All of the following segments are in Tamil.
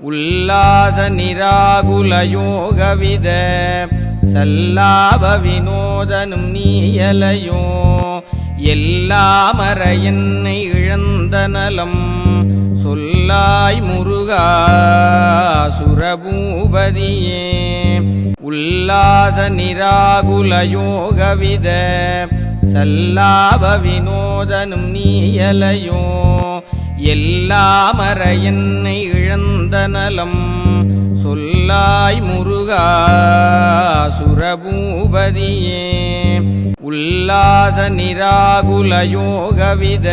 உல்லாச நிராகுல யோகவித சல்லாப வினோதனும் நீயலையோ எல்லாமற என்னை இழந்த நலம் சொல்லாய் முருகா சுரபூபதியே. உல்லாச நிராகுல யோகவித சல்லாப வினோதனும் நீயலையோ எல்லாமற என்னை இழந்த நலம். சொல்லாய் முருகா சுரபூபதியே. உல்லாச நிராகுல யோகவித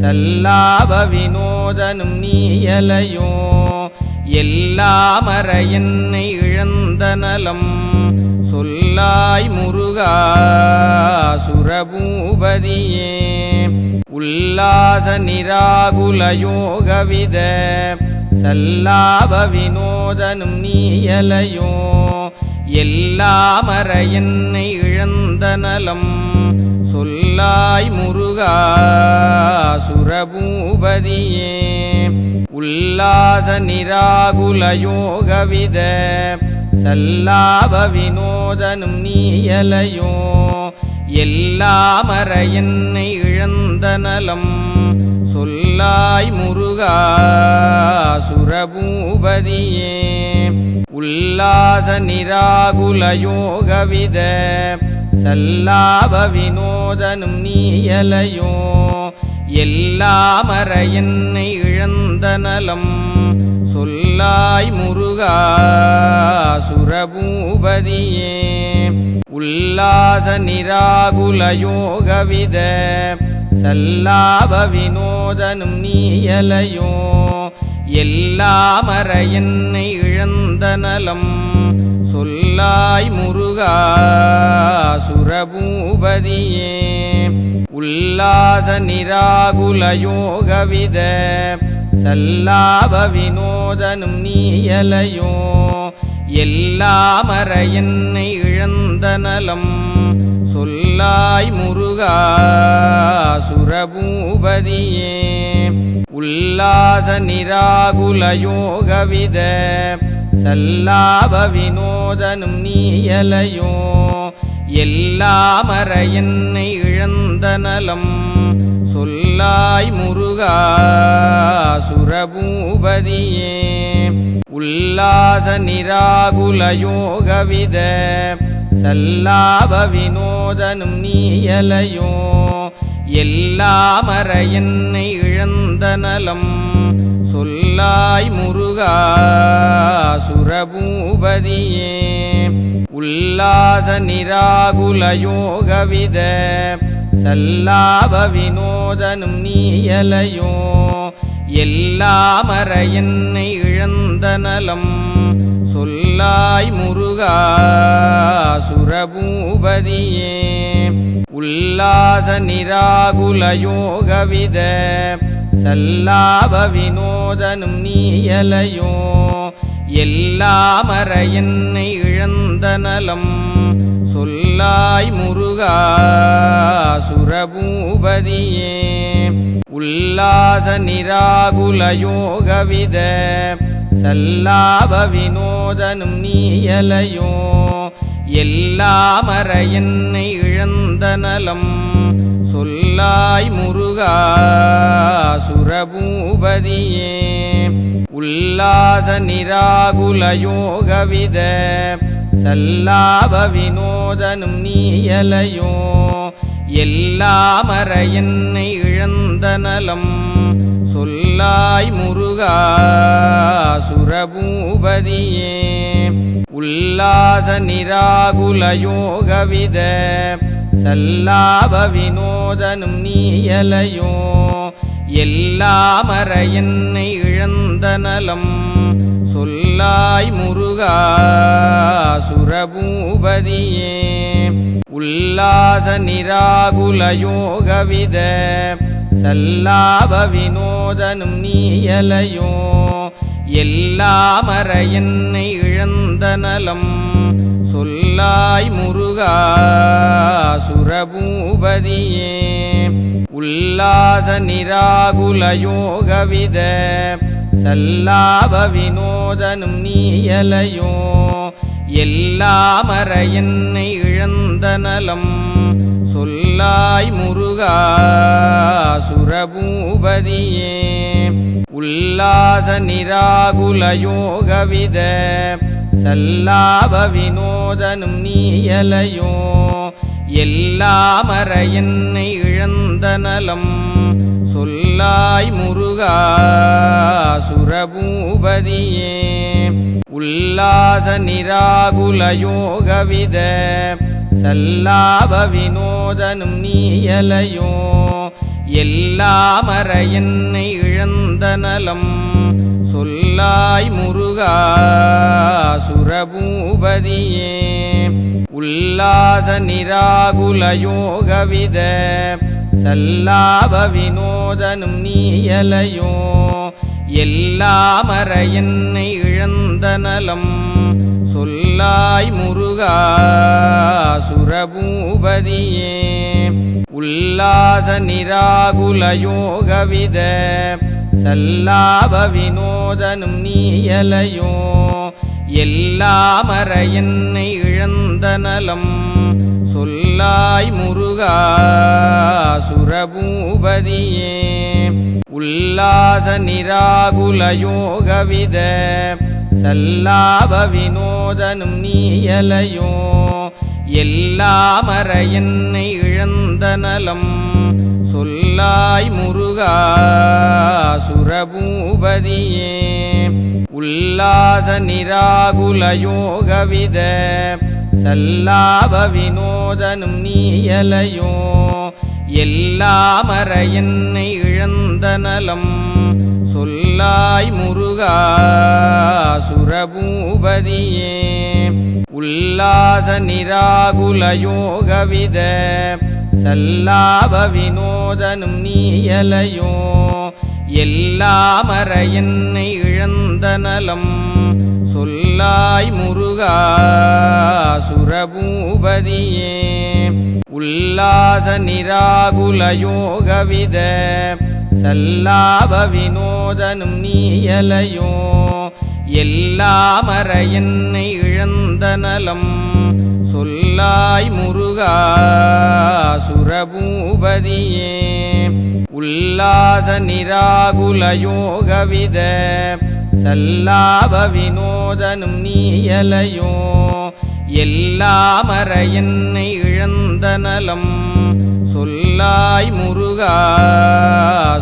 சல்லாப வினோதனும் நீயலையோ. எல்லாமற என்னை இழந்த நலம். சொல்லாய் முருகா சுரபூபதியே. உல்லாச நிராகுல யோகவித சல்லாப வினோதனும் நீயலையோ எல்லாமற என்னை இழந்த நலம் சொல்லாய் முருகா சுரபூபதியே. உல்லாச நிராகுல யோகவித சல்லாப வினோதனும் நீயலையோ எல்லாமற என்னை இழந்த நலம் சொல்லாய் முருகா சுரபூபதியே. உல்லாச நிராகுல யோகவித சல்லாப வினோதனும் நீயலையோ. எல்லாமற என்னை இழந்த நலம் சொல்லாய் முருகா சுரபூபதியே. உல்லாச நிராகுல யோகவித சல்லாப வினோதனும் நீயலையோ எல்லாமற என்னை இழந்த நலம் சொல்லாய் முருகா சுரபூபதியே. உல்லாச நிராகுல யோகவித சல்லாப வினோதனும் நீயலையோ எல்லாமற என்னை இழந்த நலம் சொல்லாய் முருகா சுரபூபதியே. உல்லாச நிராகுல யோகவித சல்லாப வினோதனும் நீயலையோ. எல்லாமற என்னை இழந்த நலம் சொல்லாய் முருகா சுரபூபதியே. உல்லாச நிராகுலயோகவித சல்லாப வினோதனும் நீயலையோ எல்லாமற என்னை இழந்த நலம் சொல்லாய் முருகா சுரபூபதியே. உல்லாச நிராகுலயோகவித சல்லாப வினோதனும் நீயலையோ எல்லாமற என்னை இழந்த நலம் சொல்லாய் முருகா சுரபூபதியே. உல்லாச நிராகுல யோகவித சல்லாப வினோதனும் நீயலையோ. எல்லாமற என்னை இழந்த நலம் சொல்லாய் முருகா சுரபூபதியே. உல்லாச நிராகுல யோகவித சல்லாப வினோதனும் நீயலையோ எல்லாமற என்னை இழந்த நலம் சொல்லாய் முருகா சுரபூபதியே. உல்லாச நிராகுல யோகவித சல்லாப வினோதனும் நீயலையோ எல்லாமற என்னை இழந்த நலம் சொல்லாய் முருகா சுரபூபதியே. உல்லாச நிராகுல யோகவித சல்லாப வினோதனும் நீயலையோ. எல்லாமற என்னை இழந்த நலம் சொல்லாய் முருகா சுரபூபதியே. உல்லாச நிராகுலயோகவித சல்லாப வினோதனும் நீயலையோ எல்லாமற என்னை இழந்த நலம் சொல்லாய் முருகா சுரபூபதியே. உல்லாச நிராகுலயோகவித சல்லாப வினோதனும் நீயலையோ எல்லாமற என்னை இழந்த நலம் சொல்லாய் முருகா சுரபூபதியே. உல்லாச நிராகுல யோகவித சல்லாப வினோதனும் நீயலையோ. எல்லாமற என்னை இழந்த நலம் சொல்லாய் முருகா சுரபூபதியே. உல்லாச நிராகுல யோகவித சல்லாப வினோதனும் நீயலையோ எல்லாமற என்னை இழந்த நலம் சொல்லாய் முருகா சுரபூபதியே. உல்லாச நிராகுல யோகவித சல்லாப வினோதனும் நீயலையோ எல்லாமற என்னை இழந்த நலம் சொல்லாய் முருகா சுரபூபதியே. உல்லாச நிராகுல யோகவித சல்லாப வினோதனும் நீயலையோ. எல்லாமற என்னை இழந்த நலம் சொல்லாய் முருகா சுரபூபதியே. உல்லாச நிராகுலயோகவித சல்லாப வினோதனும் நீயலையோ எல்லாமற என்னை இழந்த நலம் சொல்லாய் முருகா சுரபூபதியே. உல்லாச நிராகுலயோகவித சல்லாப வினோதனும் நீயலையோ எல்லாமற என்னை இழந்த நலம் சொல்லாய் முருகா சுரபூபதியே. உல்லாச நிராகுல யோகவித சல்லாப வினோதனும் நீயலையோ. எல்லாமற என்னை இழந்த நலம் சொல்லாய் முருகா சுரபூபதியே. உல்லாச நிராகுல யோகவித சல்லாப வினோதனும் நீயலையோ எல்லாமற என்னை இழந்த நலம் சொல்லாய் முருகா சுரபூபதியே. உல்லாச நிராகுல யோகவித சல்லாப வினோதனும் நீயலையோ எல்லாமற என்னை இழந்த நலம் சொல்லாய் முருகா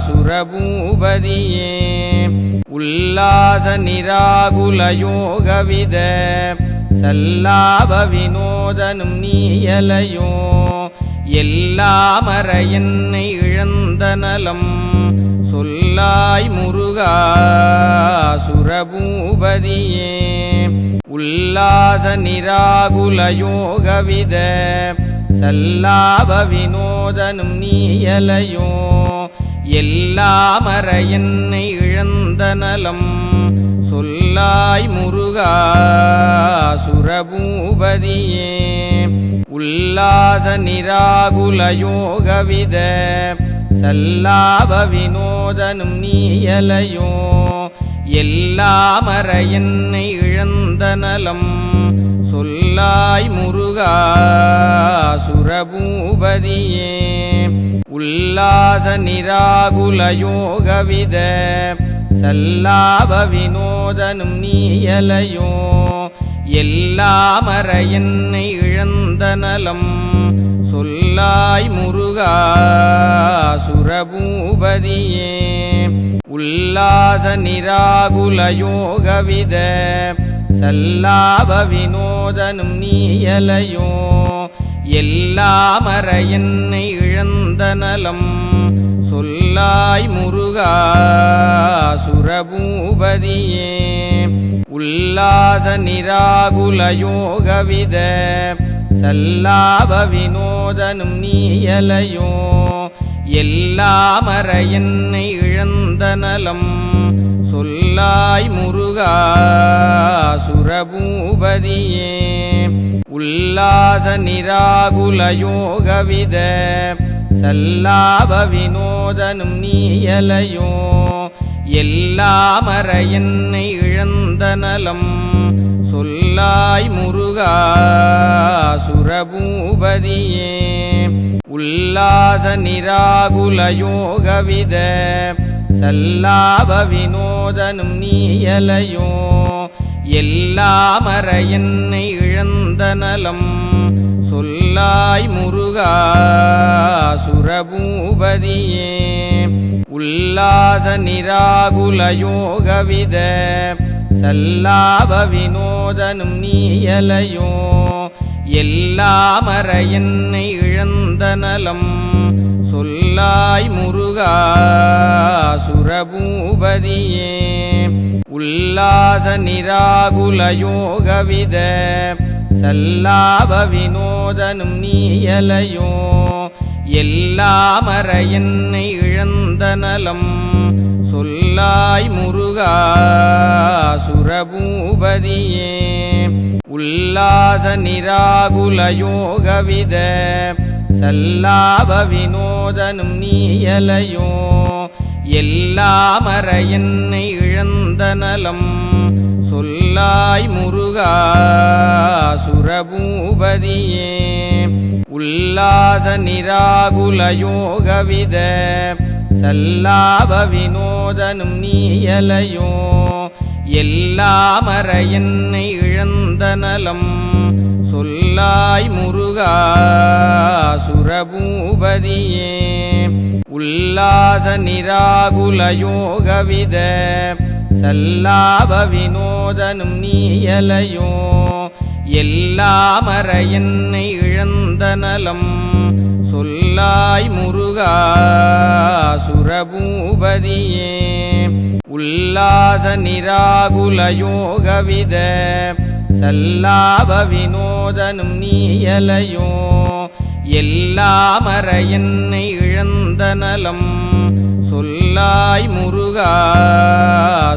சுரபூபதியே. உல்லாச நிராகுல யோகவித சல்லாப வினோதனும் நீயலையோ. எல்லாமற என்னை இழந்த நலம் சொல்லாய் முருகா சுரபூபதியே. உல்லாச நிராகுலயோகவித சல்லாப வினோதனும் நீயலையோ எல்லாமற என்னை இழந்த நலம் சொல்லாய் முருகா சுரபூபதியே. உல்லாச நிராகுலயோகவித சல்லாப வினோதனும் நீயலையோ எல்லாமற என்னை இழந்த நலம் சொல்லாய் முருகா சுரபூபதியே. உல்லாச நிராகுல யோகவித சல்லாப வினோதனும் நீயலையோ. எல்லாமற என்னை இழந்த நலம் சொல்லாய் முருகா சுரபூபதியே. உல்லாச நிராகுல யோகவித சல்லாப வினோதனும் நீயலையோ எல்லாமற என்னை இழந்த நலம் சொல்லாய் முருகா சுரபூபதியே. உல்லாச நிராகுல யோகவித சல்லாப வினோதனும் நீயலையோ எல்லாமற என்னை இழந்த நலம் சொல்லாய் முருகா சுரபூபதியே. உல்லாச நிராகுல யோகவித சல்லாப வினோதனும் நீயலையோ. எல்லாமற என்னை இழந்த நலம் சொல்லாய் முருகா சுரபூபதியே. உல்லாச நிராகுலயோகவித சல்லாப வினோதனும் நீயலையோ எல்லாமற என்னை இழந்த நலம் சொல்லாய் முருகா சுரபூபதியே. உல்லாச நிராகுலயோகவித சல்லாப வினோதனும் நீயலையோ எல்லாமற என்னை இழந்த நலம் சொல்லாய் முருகா சுரபூபதியே. உல்லாச நிராகுல யோகவித சல்லாப வினோதனும் நீயலையோ. எல்லாமற என்னை இழந்த நலம் சொல்லாய் முருகா சுரபூபதியே. உல்லாச நிராகுல யோகவித சல்லாப வினோதனும் நீயலையோ எல்லாமற என்னை இழந்த நலம் சொல்லாய் முருகா சுரபூபதியே. உல்லாச நிராகுல யோகவித சல்லாப வினோதனும் நீயலையோ எல்லாமற என்னை இழந்த நலம் சொல்லாய் முருகா சுரபூபதியே. உல்லாச நிராகுல யோகவித சல்லாப வினோதனும் நீயலையோ. எல்லாமற என்னை இழந்த நலம் சொல்லாய் முருகா சுரபூபதியே. உல்லாச நிராகுலயோகவித சல்லாப வினோதனும் நீயலையோ எல்லாமற என்னை இழந்த நலம் சொல்லாய் முருகா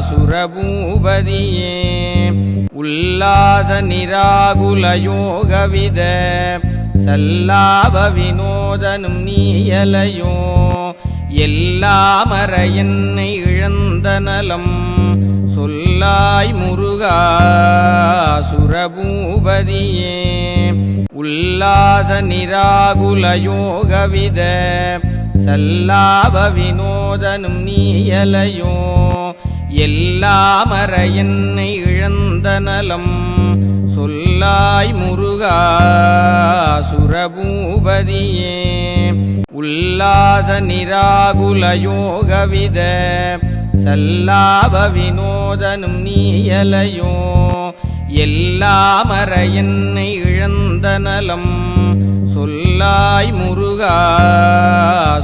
சுரபூபதியே. உல்லாச நிராகுலயோகவித சல்லாப வினோதனும் நீயலையோ எல்லாமற என்னை இழந்த நலம் சொல்லாய் முருகா சுரபூபதியே. உல்லாச நிராகுல யோகவித சல்லாப வினோதனும் நீயலையோ. எல்லாமற என்னை இழந்த நலம் சொல்லாய் முருகா சுரபூபதியே. உல்லாச நிராகுல யோகவித சல்லாப வினோதனும் நீயலையோ எல்லாமற என்னை இழந்த நலம் சொல்லாய் முருகா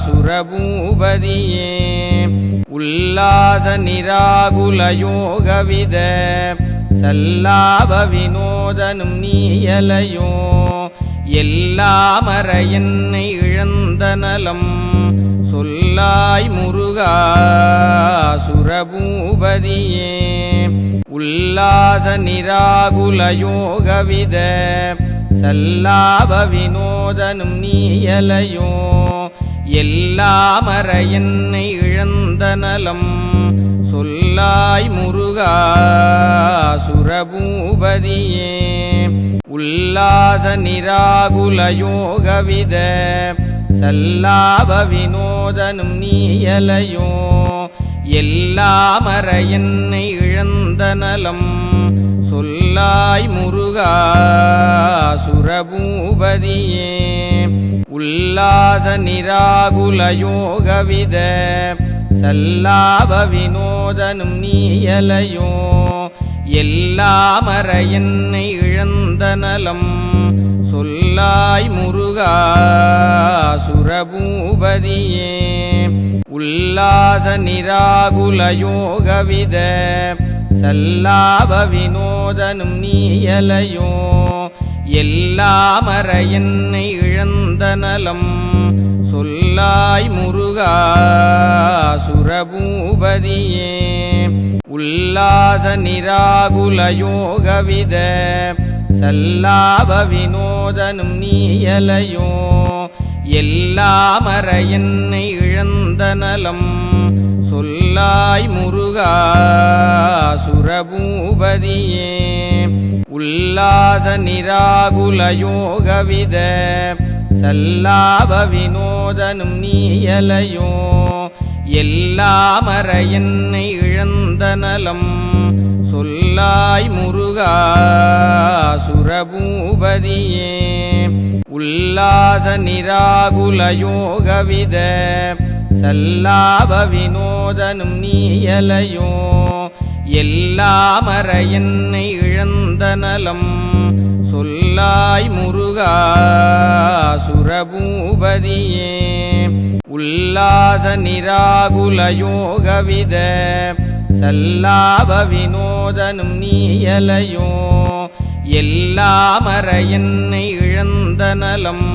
சுரபூபதியே. உல்லாச நிராகுல யோகவித சல்லாப வினோதனும் நீயலையோ எல்லாமற என்னை இழந்த நலம் சொல்லாய் முருகா சுரபூபதியே. உல்லாச நிராகுல யோகவித சல்லாப வினோதனும் நீயலையோ. எல்லாமற என்னை இழந்த நலம் சொல்லாய் முருகா சுரபூபதியே. உல்லாச நிராகுலயோகவித சல்லாப வினோதனும் நீயலையோ எல்லாமற என்னை இழந்த நலம் சொல்லாய் முருகா சுரபூபதியே. உல்லாச நிராகுலயோகவித சல்லாப வினோதனும் நீயலையோ எல்லாமற என்னை இழந்த நலம் சொல்லாய் முருகா சுரபூபதியே. உல்லாச நிராகுல யோகவித சல்லாப வினோதனும் நீயலையோ. எல்லாமற என்னை இழந்த நலம் சொல்லாய் முருகா சுரபூபதியே. உல்லாச நிராகுல யோகவித சல்லாப வினோதனும் நீயலையோ எல்லாமற என்னை இழந்த நலம் சொல்லாய் முருகா சுரபூபதியே. உல்லாச நிராகுல யோகவித சல்லாப வினோதனும் நீயலையோ எல்லாமற என்னை இழந்த நலம் சொல்லாய் முருகா சுரபூபதியே. உல்லாச நிராகுல யோகவித சல்லாப வினோதனும் நீயலையோ. எல்லாமற என்னை இழந்த நலம் சொல்லாய் முருகா சுரபூபதியே. உல்லாச நிராகுலயோகவித சல்லாப வினோதனும் நீயலையோ எல்லாமற என்னை இழந்த நலம்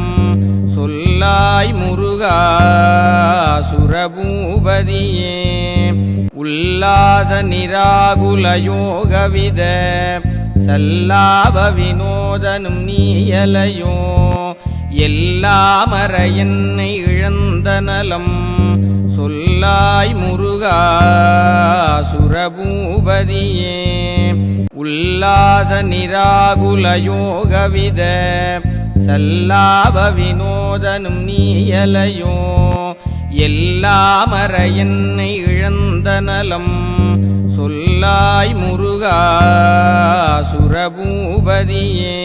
சொல்லாய் முருகா சுரபூபதியே. உல்லாச நிராகுலயோகவித சல்லாப வினோதனும் நீயலையோ எல்லாமற என்னை இழந்த நலம் சொல்லாய் முருகா சுரபூபதியே. உல்லாச நிராகுல யோகவித சல்லாப வினோதனும் நீயலையோ. எல்லாமற என்னை இழந்த நலம் சொல்லாய் முருகா சுரபூபதியே.